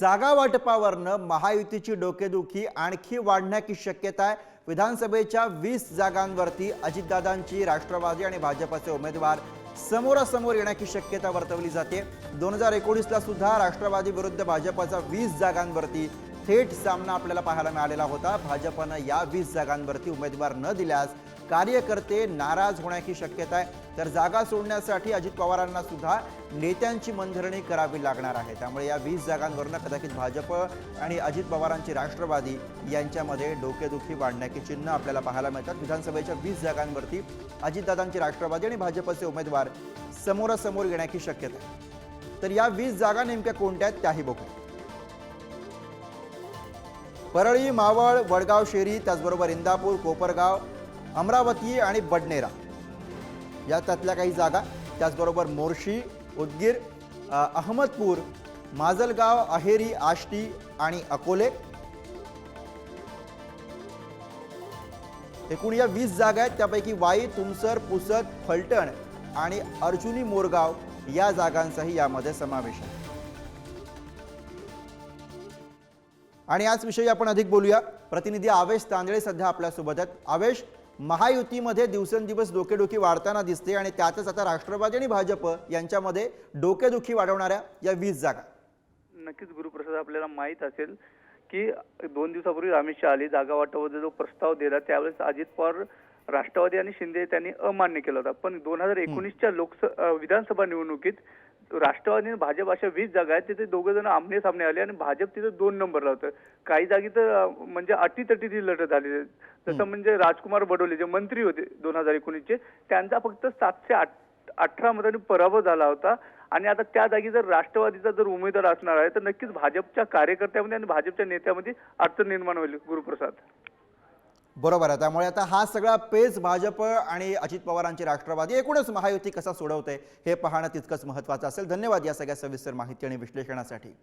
जागा वाटपावरनं महायुतीची डोकेदुखी आणखी वाढण्याची शक्यता आहे. विधानसभेच्या वीस जागांवरती अजितदादांची राष्ट्रवादी आणि भाजपचे उमेदवार समोरासमोर येण्याची शक्यता वर्तवली जाते. दोन हजार एकोणीसला सुद्धा राष्ट्रवादी विरुद्ध भाजपचा वीस जागांवरती थेट सामना आपल्याला पाहायला मिळालेला होता. भाजपनं या वीस जागांवरती उमेदवार न दिल्यास कार्यकर्ते नाराज होण्याची शक्यता आहे. तर जागा सोडण्यासाठी अजित पवारांना सुद्धा नेत्यांची मनधरणी करावी लागणार आहे. त्यामुळे या वीस जागांवरनं कदाचित भाजप आणि अजित पवारांची राष्ट्रवादी यांच्यामध्ये डोकेदुखी वाढण्याची चिन्ह आपल्याला पाहायला मिळतात. विधानसभेच्या वीस जागांवरती अजितदादांची राष्ट्रवादी आणि भाजपचे उमेदवार समोरासमोर येण्याची शक्यता आहे. तर या वीस जागा नेमक्या कोणत्या आहेत त्याही बघू. परळी मावळ वडगाव शेरी त्याचबरोबर इंदापूर कोपरगाव अमरावती आणि बडनेरा. या त्यातल्या काही जागा त्याचबरोबर मोर्शी उदगीर अहमदपूर माजलगाव अहेरी आष्टी आणि अकोले. एकूण या वीस जागा आहेत त्यापैकी वाई तुमसर पुसद फलटण आणि अर्जुनी मोरगाव या जागांचाही यामध्ये समावेश आहे. आणि याच विषयी आपण अधिक बोलूया. प्रतिनिधी आवेश तांदळे सध्या आपल्यासोबत आहेत. आवेश महायुतीमध्ये दिवसेंदिवस डोकेदुखी वाढताना दिसते आणि त्यातच आता राष्ट्रवादी आणि भाजप यांच्यामध्ये डोकेदुखी वाढवणाऱ्या या वीस जागा. नक्कीच गुरुप्रसाद आपल्याला माहीत असेल की दोन दिवसापूर्वी अमित शहा आली जागा वाटपाचा जो प्रस्ताव दिला त्यावेळेस अजित पवार राष्ट्रवादी आणि शिंदे त्यांनी अमान्य केला होता. पण दोन हजार एकोणीसच्या लोकस विधानसभा निवडणुकीत राष्ट्रवादी आणि भाजप अशा वीस जागा आहेत तिथे दोघे जण आमने सामने आले आणि भाजप तिथे दोन नंबरला होतं काही जागी तर म्हणजे अटीतटीची लढत झाली जसं म्हणजे राजकुमार बडोले जे मंत्री होते दोन हजार एकोणीसचे त्यांचा फक्त सातशे आठ अठरा मतांनी पराभव झाला होता. आणि आता त्या जागी जर राष्ट्रवादीचा जर उमेदवार असणार आहे तर नक्कीच भाजपच्या कार्यकर्त्यामध्ये आणि भाजपच्या नेत्यामध्ये अडचण निर्माण होईल गुरुप्रसाद. बरोबर आहे. त्यामुळे आता हा सगळा पेच भाजप आणि अजित पवारांची राष्ट्रवादी एकूणच महायुती कसा सोडवते हे पाहणं तितकंच महत्त्वाचं असेल. धन्यवाद या सगळ्या सविस्तर माहिती आणि विश्लेषणासाठी.